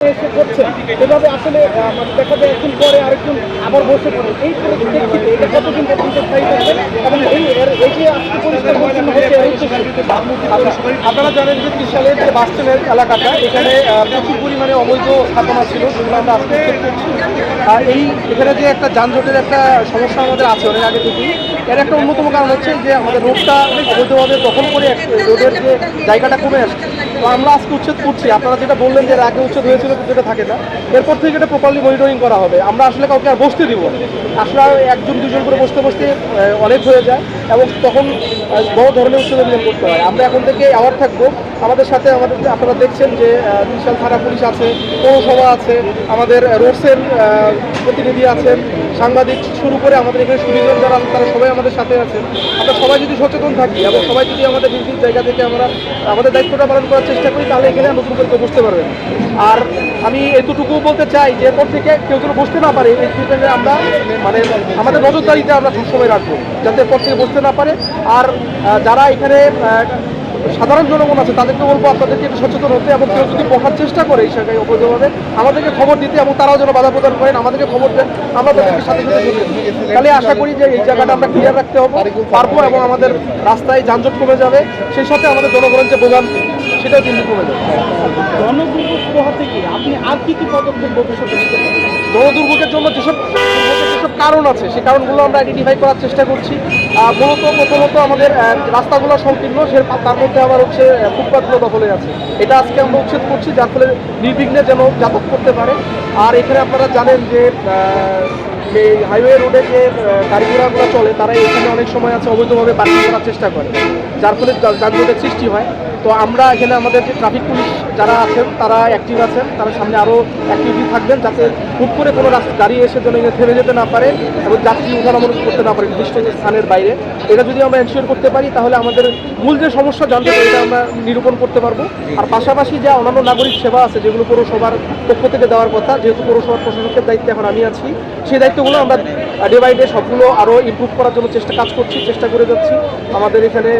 এসে করছেন এভাবে আসলে মানে দেখা যায় একদিন পরে আরেকজন আবার বসে পড়ে। এই পরিপ্রেক্ষিতে এটা কতদিন পর্যন্ত স্থায়ী থাকবে এবং এই এর- এই যে আজকে পরিষ্কার পরিচ্ছন্ন হচ্ছে এর উদ্দেশ্য কি? আচ্ছা, আপনারা জানেন যে ত্রিশালের যে বাস স্ট্যান্ডের এলাকাটা, এখানে প্রচুর পরিমাণে অবৈধ স্থাপনা ছিল যেগুলো আমরা আজকে আর এই, এখানে যে একটা যানজটের একটা সমস্যা আমাদের আছে অনেক আগে থেকেই, এর একটা অন্যতম কারণ হচ্ছে যে আমাদের রোডটা অবৈধভাবে দখল করে রোডের যে জায়গাটা কমে আসছে। তো আমরা আজকে উচ্ছেদ করছি। আপনারা যেটা বললেন যে আগে উচ্ছেদ হয়েছিল এটা থাকে না। এরপর থেকে এটা প্রপারলি মনিটরিং করা হবে। আমরা আসলে কাউকে আর বসতে দিব আসলে একজন দুজন করে বসতে বসতে অনেক হয়ে যায় এবং তখন বড় ধরনের উচ্ছেদ করতে হয়। আমরা এখন থেকে অ্যাওয়ার থাকব আমাদের সাথে আমাদের আপনারা দেখছেন যে বিশাল থানা পুলিশ আছে, পৌরসভা আছে, আমাদের রোডসের প্রতিনিধি আছেন, সাংবাদিক শুরু করে আমাদের এখানে সুবিধা যারা তারা সবাই আমাদের সাথে আছেন। আমরা সবাই যদি সচেতন থাকি এবং সবাই যদি আমাদের নিজ জায়গা থেকে আমরা, আমাদের দায়িত্বটা পালন করার চেষ্টা করি, তাহলে এখানে নতুন করে বসতে পারবেন আর আমি এতটুকু বলতে চাই যে, এরপর থেকে কেউ যেন বসতে না পারে, এই বিষয়ে আমরা মানে আমাদের নজরদারিতে আমরা সবসময় রাখব, যাতে এরপর থেকে বসতে না পারে। আর যারা এখানে সাধারণ জনগণ আছে তাদেরকে বলব আপনাদেরকে একটু সচেতন হতে এবং কেউ যদি বসার চেষ্টা করে এই জায়গায় অবৈধভাবে আমাদেরকে খবর দিতে এবং তারাও যেন বাধা প্রদান করেন আমাদেরকে খবর দেন আমরা তাদেরকে সাথে সাথে তাহলে আশা করি যে এই জায়গাটা আমরা ক্লিয়ার রাখতে হবে পারব এবং আমাদের রাস্তায় যানজট কমে যাবে সেই সাথে আমাদের জনগণের যে ভোগান্তি সেটাও কিন্তু কমে যাবে। জনদুর্ভোগ আপনি আর কি কি পদক্ষেপ ভবিষ্যতে নিতে জনদুর্ভোগের জন্য যেসব যেসব কারণ আছে সেই কারণগুলো আমরা আইডেন্টিফাই করার চেষ্টা করছি। মূলত প্রথমত আমাদের রাস্তাগুলো সংকীর্ণ, সে তার মধ্যে আবার হচ্ছে ফুটপাথগুলো দখলে আছে। এটা আজকে আমরা উচ্ছেদ করছি, যার ফলে নির্বিঘ্নে যেন যাতায়াত করতে পারে। আর এখানে আপনারা জানেন যে যে হাইওয়ে রোডে যে গাড়ি ঘোড়াগুলো চলে, তারা এখানে অনেক সময় আছে অবৈধভাবে পার্কিং করার চেষ্টা করে, যার ফলে যানজটের সৃষ্টি হয়। তো আমরা এখানে আমাদের যে ট্রাফিক পুলিশ যারা আছেন, তারা অ্যাক্টিভ আছেন, তারা সামনে আরও অ্যাক্টিভলি থাকবেন যাতে হুট করে কোনো রাস্তা গাড়ি এসে যেন থেমে যেতে না পারে এবং যাত্রী উঠানামন করতে না পারে, নির্দিষ্ট স্থানের বাইরে। এটা যদি আমরা এনশিওর করতে পারি, তাহলে আমাদের মূল যে সমস্যা জানতে এটা আমরা নিরূপণ করতে পারব। আর পাশাপাশি যে অন্যান্য নাগরিক সেবা আছে, যেগুলো পৌরসভার পক্ষ থেকে দেওয়ার কথা, যেহেতু পৌরসভার প্রশাসকের দায়িত্বে এখন আমি আছি, সেই দায়িত্বগুলো আমরা ডে বাই ডে সবগুলো আরও ইম্প্রুভ করার জন্য চেষ্টা কাজ করছি, চেষ্টা করে যাচ্ছি। আমাদের এখানে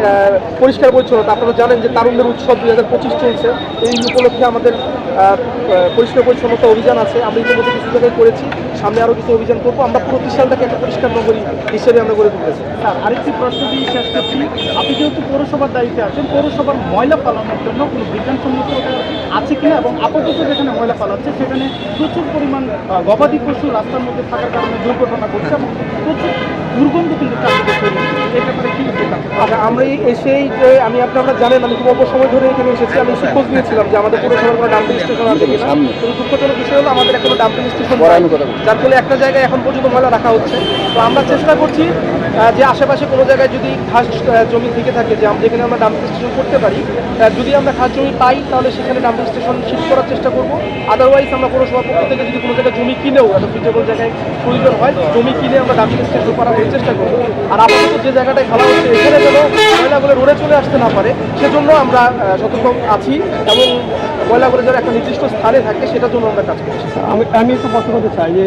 পরিষ্কার পরিচ্ছন্নতা। আপনারা জানেন যে তারুণ্যের উৎসব দুই হাজার পঁচিশ চলছে। এই উপলক্ষে আমাদের পরিষ্কার পরিচ্ছন্নতা অভিযান আছে আমরা ইতিমধ্যে কিছু জায়গায় করেছি সামনে আরও কিছু অভিযান করব আমরা পুরো ত্রিশালটাকে একটা পরিষ্কার নগরী হিসেবে আমরা গড়ে তুলতেছি স্যার, আরেকটি প্রশ্ন দিয়ে শেষ করছি আপনি যেহেতু পৌরসভার দায়িত্বে আছেন, পৌরসভার ময়লা পালানোর জন্য কোনো বিজ্ঞানসম্মত আছে কিনা এবং আপাতত যেখানে ময়লা পালাচ্ছে, সেখানে প্রচুর পরিমাণ গবাদি পশু রাস্তার মধ্যে থাকার কারণে দুর্ঘটনা ঘটছে এবং প্রচুর দুর্গন্ধ কিন্তু চারদিকে। এই ব্যাপারে? আচ্ছা আমরা এই এসেই যে আমি আপনি আপনারা জানেন আমি খুব অল্প সময় ধরে এখানে এসেছি। আমি এসে খোঁজ নিয়েছিলাম যে আমাদের পৌরসভার কোনো ডাম্পিং স্টেশন আছে কিনা। কিন্তু দুঃখজনক বিষয় হলো আমাদের এখনও ডাম্পিং স্টেশন যার ফলে একটা জায়গায় এখন পর্যন্ত ময়লা রাখা হচ্ছে। তো আমরা চেষ্টা করছি যে আশেপাশে কোনো জায়গায় যদি খাস জমি থেকে থাকে, যে আমরা যেখানে আমরা ডাম্পিং স্টেশন করতে পারি যদি আমরা খাস জমি পাই, তাহলে সেখানে ডাম্পিং স্টেশন শিফট করার চেষ্টা করব। আদারওয়াইজ আমরা পৌরসভার পক্ষ থেকে যদি কোনো জায়গায় জমি কিনেও একটা সুইটেবল জায়গায় প্রয়োজন হয়, জমি কিনে আমরা ডাম্পিং স্টেশন করার চেষ্টা করব। আর আপাতত যে জায়গাটায় খেলা হচ্ছে, এখানে যেন ময়লাগুলো রোডে চলে আসতে না পারে, সেজন্য আমরা সতর্ক আছি এবং ময়লাগুলো যেন একটা নির্দিষ্ট স্থানে থাকে, সেটার জন্য আমরা কাজ করছি। আমি আমি একটু করতে চাই যে